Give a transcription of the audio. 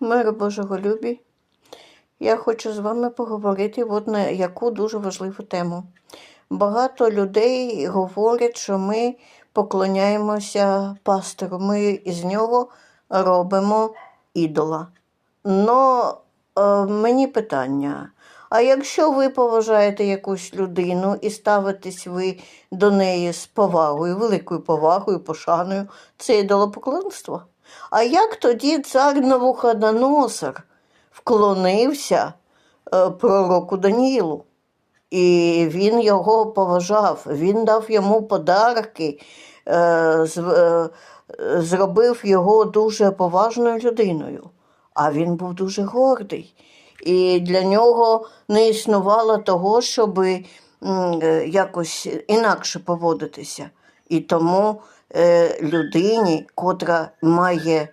Миру Божого любі. Я хочу з вами поговорити от на яку дуже важливу тему. Багато людей говорять, що ми поклоняємося пастору, ми із нього робимо ідола. Но е, мені питання: а якщо ви поважаєте якусь людину і ставитесь ви до неї з повагою, великою повагою, пошаною, це ідолопоклонство? А як тоді цар Навуходоносор вклонився е, пророку Даніїлу? І він його поважав, він дав йому подарки, е, е, зробив його дуже поважною людиною. А він був дуже гордий. І для нього не існувало того, щоб якось інакше поводитися. І тому людині, котра має